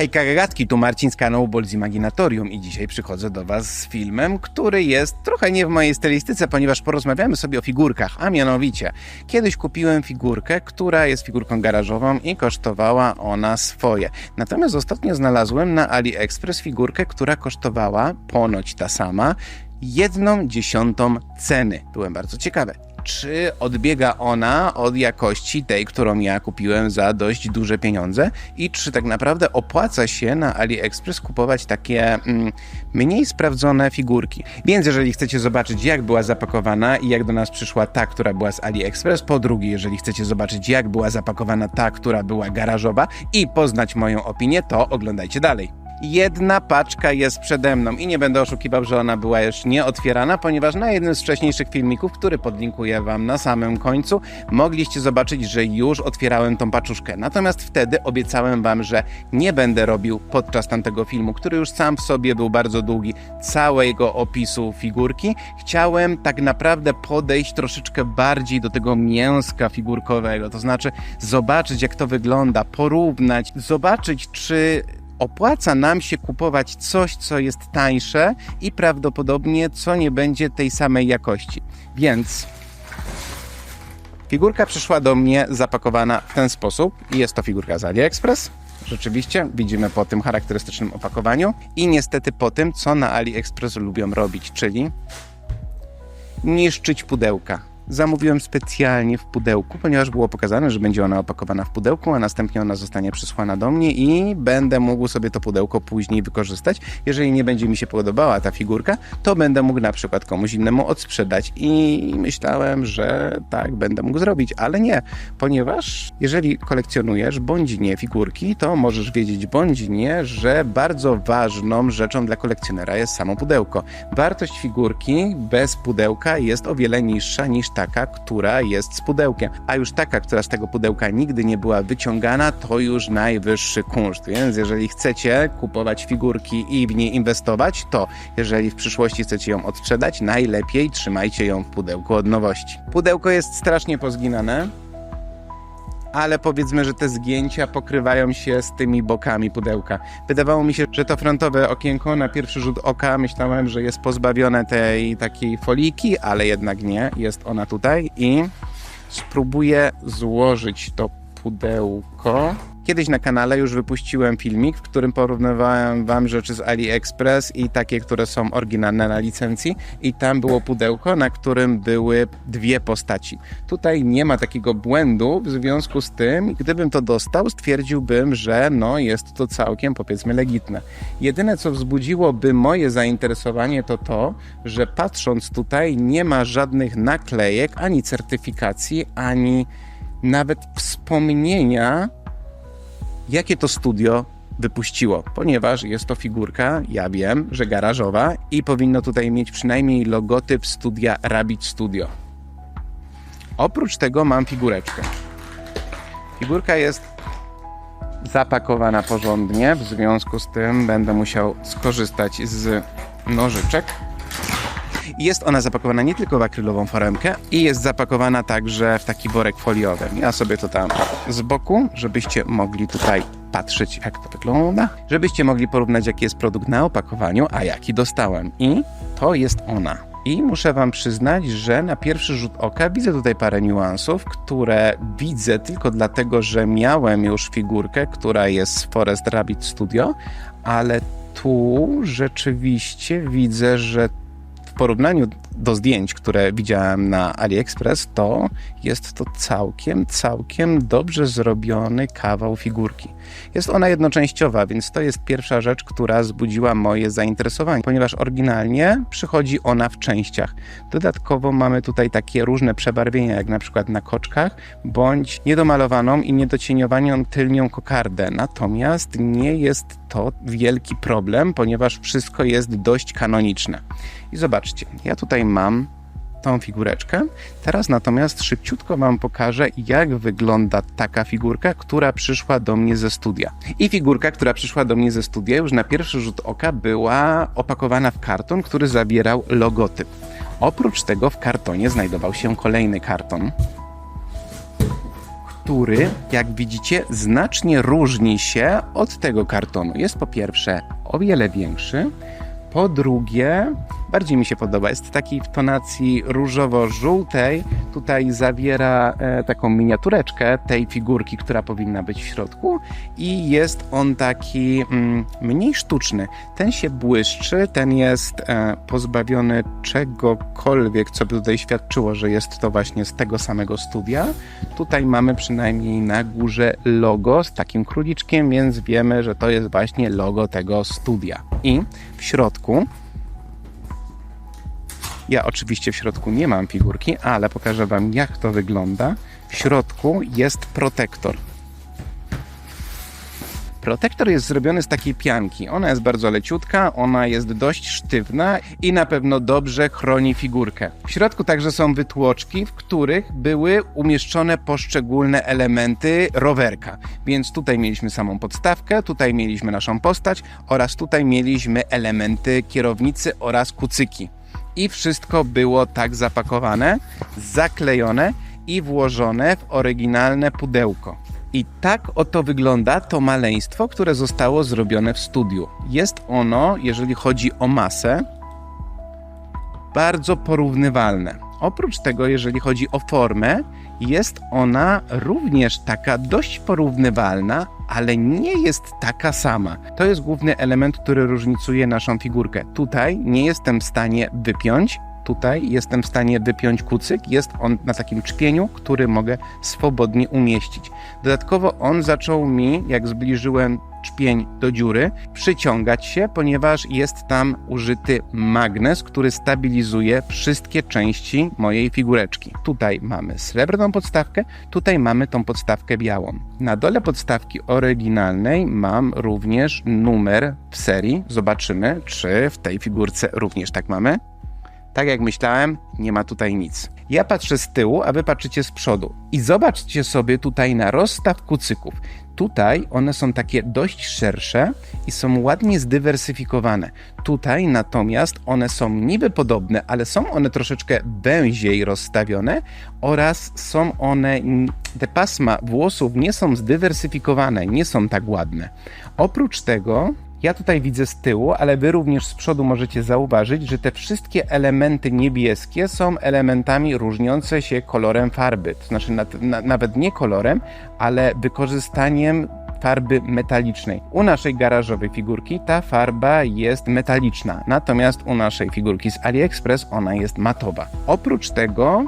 Hej kagagatki, tu Marcin z kanału Bolz Imaginatorium i dzisiaj przychodzę do Was z filmem, który jest trochę nie w mojej stylistyce, ponieważ porozmawiamy sobie o figurkach, a mianowicie kiedyś kupiłem figurkę, która jest figurką garażową i kosztowała ona swoje. Natomiast ostatnio znalazłem na AliExpress figurkę, która kosztowała ponoć ta sama jedną dziesiątą ceny. Byłem bardzo ciekawy czy odbiega ona od jakości tej, którą ja kupiłem za dość duże pieniądze i czy tak naprawdę opłaca się na AliExpress kupować takie mm, mniej sprawdzone figurki. Więc jeżeli chcecie zobaczyć jak była zapakowana i jak do nas przyszła ta, która była z AliExpress, po drugie jeżeli chcecie zobaczyć jak była zapakowana ta, która była garażowa i poznać moją opinię, to oglądajcie dalej. Jedna paczka jest przede mną i nie będę oszukiwał, że ona była już nieotwierana, ponieważ na jednym z wcześniejszych filmików, który podlinkuję Wam na samym końcu, mogliście zobaczyć, że już otwierałem tą paczuszkę. Natomiast wtedy obiecałem Wam, że nie będę robił podczas tamtego filmu, który już sam w sobie był bardzo długi, całego opisu figurki. Chciałem tak naprawdę podejść troszeczkę bardziej do tego mięska figurkowego, to znaczy zobaczyć, jak to wygląda, porównać, zobaczyć, czy opłaca nam się kupować coś, co jest tańsze i prawdopodobnie co nie będzie tej samej jakości. Więc figurka przyszła do mnie zapakowana w ten sposób. Jest to figurka z AliExpress. Rzeczywiście, widzimy po tym charakterystycznym opakowaniu i niestety po tym, co na AliExpress lubią robić, czyli niszczyć pudełka zamówiłem specjalnie w pudełku, ponieważ było pokazane, że będzie ona opakowana w pudełku, a następnie ona zostanie przysłana do mnie i będę mógł sobie to pudełko później wykorzystać. Jeżeli nie będzie mi się podobała ta figurka, to będę mógł na przykład komuś innemu odsprzedać i myślałem, że tak będę mógł zrobić, ale nie, ponieważ jeżeli kolekcjonujesz bądź nie figurki, to możesz wiedzieć bądź nie, że bardzo ważną rzeczą dla kolekcjonera jest samo pudełko. Wartość figurki bez pudełka jest o wiele niższa niż ta taka, która jest z pudełkiem. A już taka, która z tego pudełka nigdy nie była wyciągana, to już najwyższy kunszt. Więc jeżeli chcecie kupować figurki i w nie inwestować, to jeżeli w przyszłości chcecie ją odsprzedać, najlepiej trzymajcie ją w pudełku od nowości. Pudełko jest strasznie pozginane ale powiedzmy, że te zgięcia pokrywają się z tymi bokami pudełka. Wydawało mi się, że to frontowe okienko na pierwszy rzut oka myślałem, że jest pozbawione tej takiej foliki, ale jednak nie, jest ona tutaj i spróbuję złożyć to pudełko. Kiedyś na kanale już wypuściłem filmik, w którym porównywałem wam rzeczy z AliExpress i takie, które są oryginalne na licencji i tam było pudełko, na którym były dwie postaci. Tutaj nie ma takiego błędu, w związku z tym, gdybym to dostał, stwierdziłbym, że no jest to całkiem powiedzmy legitne. Jedyne co wzbudziłoby moje zainteresowanie to to, że patrząc tutaj nie ma żadnych naklejek, ani certyfikacji, ani nawet wspomnienia jakie to studio wypuściło, ponieważ jest to figurka, ja wiem, że garażowa i powinno tutaj mieć przynajmniej logotyp studia Rabbit Studio. Oprócz tego mam figureczkę. Figurka jest zapakowana porządnie, w związku z tym będę musiał skorzystać z nożyczek. Jest ona zapakowana nie tylko w akrylową foremkę i jest zapakowana także w taki worek foliowy. Ja sobie to tam z boku, żebyście mogli tutaj patrzeć, jak to wygląda, żebyście mogli porównać, jaki jest produkt na opakowaniu, a jaki dostałem. I to jest ona. I muszę Wam przyznać, że na pierwszy rzut oka widzę tutaj parę niuansów, które widzę tylko dlatego, że miałem już figurkę, która jest z Forest Rabbit Studio, ale tu rzeczywiście widzę, że porównaniu do zdjęć, które widziałem na AliExpress, to jest to całkiem, całkiem dobrze zrobiony kawał figurki. Jest ona jednoczęściowa, więc to jest pierwsza rzecz, która zbudziła moje zainteresowanie, ponieważ oryginalnie przychodzi ona w częściach. Dodatkowo mamy tutaj takie różne przebarwienia, jak na przykład na koczkach, bądź niedomalowaną i niedocieniowaną tylnią kokardę. Natomiast nie jest to wielki problem, ponieważ wszystko jest dość kanoniczne. I zobaczcie, ja tutaj mam tą figureczkę. Teraz natomiast szybciutko Wam pokażę, jak wygląda taka figurka, która przyszła do mnie ze studia. I figurka, która przyszła do mnie ze studia, już na pierwszy rzut oka była opakowana w karton, który zawierał logotyp. Oprócz tego w kartonie znajdował się kolejny karton, który, jak widzicie, znacznie różni się od tego kartonu. Jest po pierwsze o wiele większy, po drugie, bardziej mi się podoba, jest taki w tonacji różowo-żółtej. Tutaj zawiera e, taką miniatureczkę tej figurki, która powinna być w środku i jest on taki mm, mniej sztuczny. Ten się błyszczy, ten jest e, pozbawiony czegokolwiek, co by tutaj świadczyło, że jest to właśnie z tego samego studia. Tutaj mamy przynajmniej na górze logo z takim króliczkiem, więc wiemy, że to jest właśnie logo tego studia. I w środku ja oczywiście w środku nie mam figurki, ale pokażę Wam jak to wygląda. W środku jest protektor. Protektor jest zrobiony z takiej pianki. Ona jest bardzo leciutka, ona jest dość sztywna i na pewno dobrze chroni figurkę. W środku także są wytłoczki, w których były umieszczone poszczególne elementy rowerka. Więc tutaj mieliśmy samą podstawkę, tutaj mieliśmy naszą postać oraz tutaj mieliśmy elementy kierownicy oraz kucyki. I wszystko było tak zapakowane, zaklejone i włożone w oryginalne pudełko. I tak oto wygląda to maleństwo, które zostało zrobione w studiu. Jest ono, jeżeli chodzi o masę, bardzo porównywalne. Oprócz tego, jeżeli chodzi o formę, jest ona również taka dość porównywalna, ale nie jest taka sama. To jest główny element, który różnicuje naszą figurkę. Tutaj nie jestem w stanie wypiąć, tutaj jestem w stanie wypiąć kucyk. Jest on na takim czpieniu, który mogę swobodnie umieścić. Dodatkowo on zaczął mi, jak zbliżyłem czpień do dziury, przyciągać się, ponieważ jest tam użyty magnes, który stabilizuje wszystkie części mojej figureczki. Tutaj mamy srebrną podstawkę, tutaj mamy tą podstawkę białą. Na dole podstawki oryginalnej mam również numer w serii. Zobaczymy, czy w tej figurce również tak mamy. Tak jak myślałem, nie ma tutaj nic. Ja patrzę z tyłu, a wy patrzycie z przodu. I zobaczcie sobie tutaj na rozstaw kucyków. Tutaj one są takie dość szersze i są ładnie zdywersyfikowane. Tutaj natomiast one są niby podobne, ale są one troszeczkę węziej rozstawione oraz są one, te pasma włosów nie są zdywersyfikowane, nie są tak ładne. Oprócz tego ja tutaj widzę z tyłu, ale wy również z przodu możecie zauważyć, że te wszystkie elementy niebieskie są elementami różniące się kolorem farby. To znaczy na, na, nawet nie kolorem, ale wykorzystaniem farby metalicznej. U naszej garażowej figurki ta farba jest metaliczna, natomiast u naszej figurki z AliExpress ona jest matowa. Oprócz tego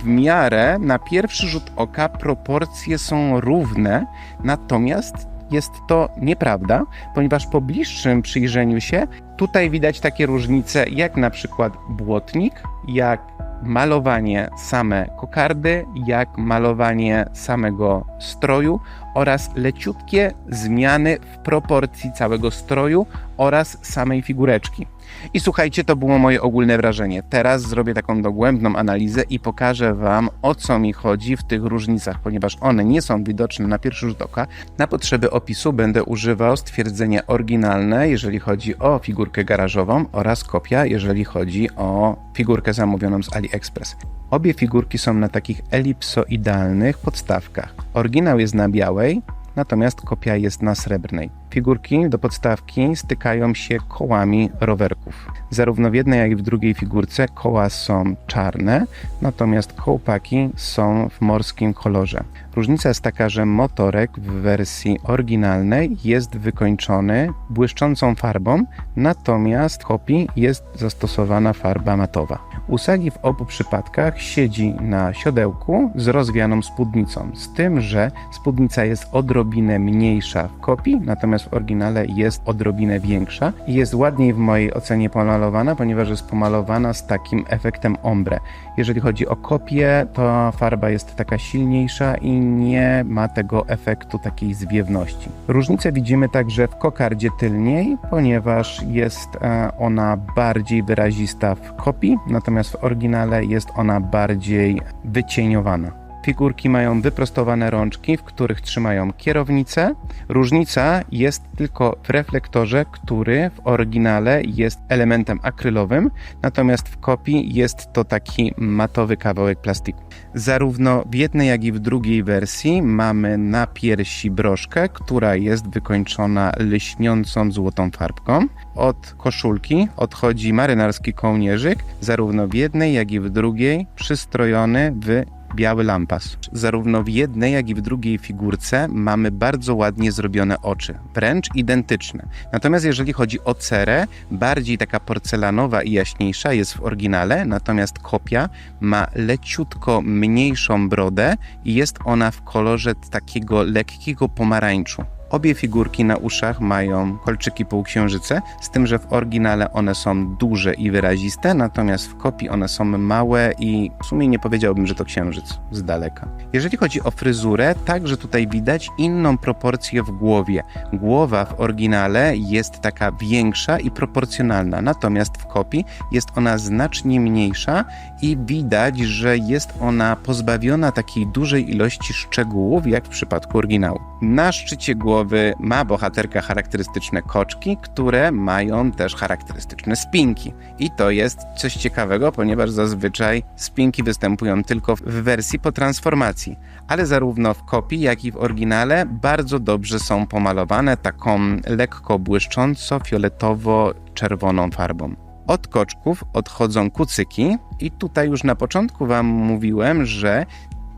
w miarę na pierwszy rzut oka proporcje są równe, natomiast jest to nieprawda, ponieważ po bliższym przyjrzeniu się tutaj widać takie różnice, jak na przykład błotnik, jak malowanie same kokardy, jak malowanie samego stroju oraz leciutkie zmiany w proporcji całego stroju oraz samej figureczki. I słuchajcie, to było moje ogólne wrażenie. Teraz zrobię taką dogłębną analizę i pokażę Wam, o co mi chodzi w tych różnicach, ponieważ one nie są widoczne na pierwszy rzut oka. Na potrzeby opisu będę używał stwierdzenia oryginalne, jeżeli chodzi o figurkę garażową oraz kopia, jeżeli chodzi o figurkę zamówioną z AliExpress. Obie figurki są na takich elipsoidalnych podstawkach. Oryginał jest na białej, natomiast kopia jest na srebrnej. Figurki do podstawki stykają się kołami rowerków. Zarówno w jednej, jak i w drugiej figurce koła są czarne, natomiast kołpaki są w morskim kolorze. Różnica jest taka, że motorek w wersji oryginalnej jest wykończony błyszczącą farbą, natomiast w kopii jest zastosowana farba matowa. Usagi w obu przypadkach siedzi na siodełku z rozwianą spódnicą, z tym, że spódnica jest odrobinę mniejsza w kopii, natomiast w oryginale jest odrobinę większa i jest ładniej w mojej ocenie pomalowana, ponieważ jest pomalowana z takim efektem ombre. Jeżeli chodzi o kopię, to farba jest taka silniejsza i nie ma tego efektu takiej zwiewności. Różnicę widzimy także w kokardzie tylniej, ponieważ jest e, ona bardziej wyrazista w kopii, natomiast w oryginale jest ona bardziej wycieniowana. Figurki mają wyprostowane rączki, w których trzymają kierownicę. Różnica jest tylko w reflektorze, który w oryginale jest elementem akrylowym, natomiast w kopii jest to taki matowy kawałek plastiku. Zarówno w jednej, jak i w drugiej wersji mamy na piersi broszkę, która jest wykończona lśniącą złotą farbką. Od koszulki odchodzi marynarski kołnierzyk, zarówno w jednej, jak i w drugiej, przystrojony w biały lampas. Zarówno w jednej, jak i w drugiej figurce mamy bardzo ładnie zrobione oczy, wręcz identyczne. Natomiast jeżeli chodzi o cerę, bardziej taka porcelanowa i jaśniejsza jest w oryginale, natomiast kopia ma leciutko mniejszą brodę i jest ona w kolorze takiego lekkiego pomarańczu. Obie figurki na uszach mają kolczyki półksiężyce, z tym, że w oryginale one są duże i wyraziste, natomiast w kopii one są małe i w sumie nie powiedziałbym, że to księżyc z daleka. Jeżeli chodzi o fryzurę, także tutaj widać inną proporcję w głowie. Głowa w oryginale jest taka większa i proporcjonalna, natomiast w kopii jest ona znacznie mniejsza i widać, że jest ona pozbawiona takiej dużej ilości szczegółów, jak w przypadku oryginału. Na szczycie głowy głowy ma bohaterka charakterystyczne koczki, które mają też charakterystyczne spinki. I to jest coś ciekawego, ponieważ zazwyczaj spinki występują tylko w wersji po transformacji, ale zarówno w kopii, jak i w oryginale bardzo dobrze są pomalowane taką lekko błyszcząco-fioletowo-czerwoną farbą. Od koczków odchodzą kucyki, i tutaj już na początku Wam mówiłem, że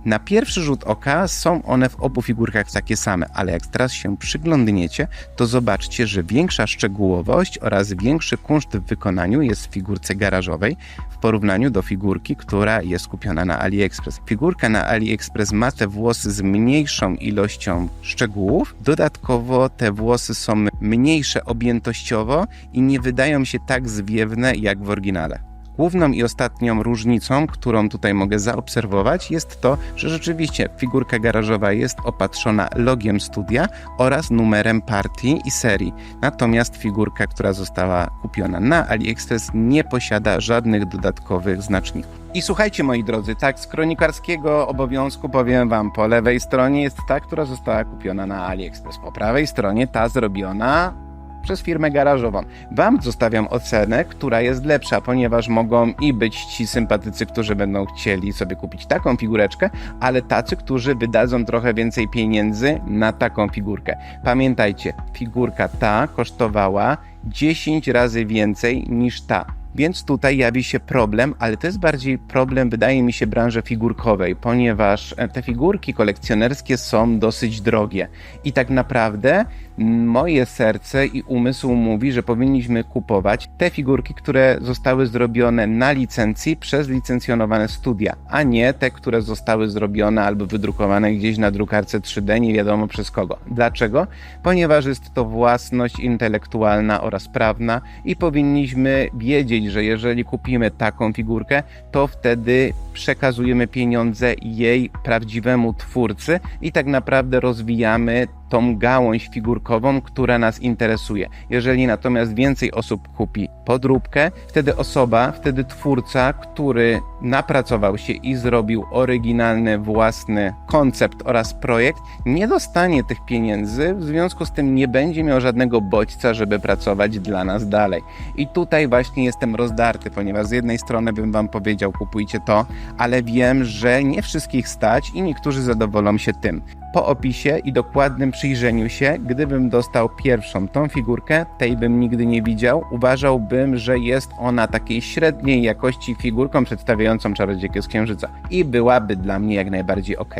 na pierwszy rzut oka są one w obu figurkach takie same, ale jak teraz się przyglądniecie, to zobaczcie, że większa szczegółowość oraz większy kunszt w wykonaniu jest w figurce garażowej w porównaniu do figurki, która jest kupiona na AliExpress. Figurka na AliExpress ma te włosy z mniejszą ilością szczegółów, dodatkowo te włosy są mniejsze objętościowo i nie wydają się tak zwiewne jak w oryginale. Główną i ostatnią różnicą, którą tutaj mogę zaobserwować, jest to, że rzeczywiście figurka garażowa jest opatrzona logiem studia oraz numerem partii i serii. Natomiast figurka, która została kupiona na AliExpress, nie posiada żadnych dodatkowych znaczników. I słuchajcie, moi drodzy, tak, z kronikarskiego obowiązku powiem Wam, po lewej stronie jest ta, która została kupiona na AliExpress, po prawej stronie ta zrobiona przez firmę garażową. Wam zostawiam ocenę, która jest lepsza, ponieważ mogą i być ci sympatycy, którzy będą chcieli sobie kupić taką figureczkę, ale tacy, którzy wydadzą trochę więcej pieniędzy na taką figurkę. Pamiętajcie, figurka ta kosztowała 10 razy więcej niż ta. Więc tutaj jawi się problem, ale to jest bardziej problem, wydaje mi się, branży figurkowej, ponieważ te figurki kolekcjonerskie są dosyć drogie. I tak naprawdę moje serce i umysł mówi, że powinniśmy kupować te figurki, które zostały zrobione na licencji przez licencjonowane studia, a nie te, które zostały zrobione albo wydrukowane gdzieś na drukarce 3D, nie wiadomo przez kogo. Dlaczego? Ponieważ jest to własność intelektualna oraz prawna i powinniśmy wiedzieć, że jeżeli kupimy taką figurkę, to wtedy przekazujemy pieniądze jej prawdziwemu twórcy i tak naprawdę rozwijamy tą gałąź figurkową, która nas interesuje. Jeżeli natomiast więcej osób kupi podróbkę, wtedy osoba, wtedy twórca, który napracował się i zrobił oryginalny własny koncept oraz projekt, nie dostanie tych pieniędzy, w związku z tym nie będzie miał żadnego bodźca, żeby pracować dla nas dalej. I tutaj właśnie jestem rozdarty, ponieważ z jednej strony bym wam powiedział, kupujcie to, ale wiem, że nie wszystkich stać i niektórzy zadowolą się tym po opisie i dokładnym przyjrzeniu się, gdybym dostał pierwszą tą figurkę, tej bym nigdy nie widział, uważałbym, że jest ona takiej średniej jakości figurką przedstawiającą czarodziejkę z księżyca i byłaby dla mnie jak najbardziej ok.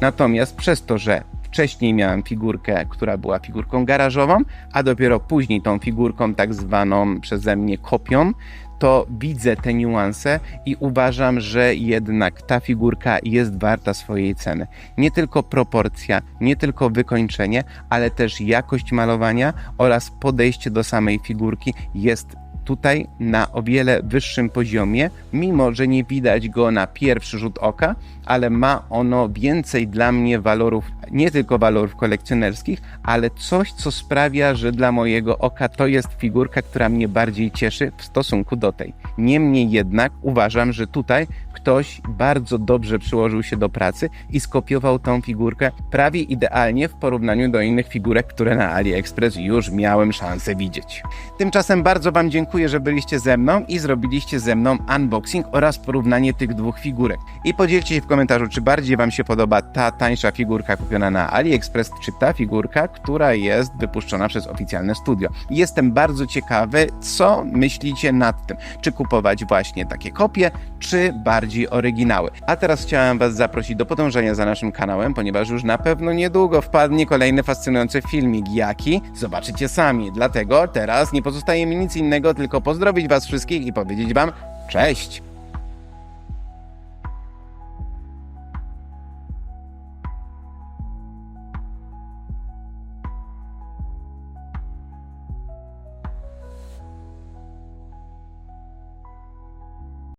Natomiast przez to, że wcześniej miałem figurkę, która była figurką garażową, a dopiero później tą figurką tak zwaną przeze mnie kopią, to widzę te niuanse i uważam, że jednak ta figurka jest warta swojej ceny. Nie tylko proporcja, nie tylko wykończenie, ale też jakość malowania oraz podejście do samej figurki jest tutaj na o wiele wyższym poziomie, mimo że nie widać go na pierwszy rzut oka, ale ma ono więcej dla mnie walorów, nie tylko walorów kolekcjonerskich, ale coś, co sprawia, że dla mojego oka to jest figurka, która mnie bardziej cieszy w stosunku do tej. Niemniej jednak uważam, że tutaj ktoś bardzo dobrze przyłożył się do pracy i skopiował tą figurkę prawie idealnie w porównaniu do innych figurek, które na AliExpress już miałem szansę widzieć. Tymczasem bardzo Wam dziękuję, że byliście ze mną i zrobiliście ze mną unboxing oraz porównanie tych dwóch figurek. I podzielcie się w komentarzu, czy bardziej Wam się podoba ta tańsza figurka kupiona na AliExpress, czy ta figurka, która jest wypuszczona przez oficjalne studio. Jestem bardzo ciekawy, co myślicie nad tym. Czy kupować właśnie takie kopie, czy bardziej oryginały. A teraz chciałem Was zaprosić do podążania za naszym kanałem, ponieważ już na pewno niedługo wpadnie kolejny fascynujący filmik. Jaki? Zobaczycie sami. Dlatego teraz nie pozostaje mi nic innego, tylko pozdrowić Was wszystkich i powiedzieć Wam cześć!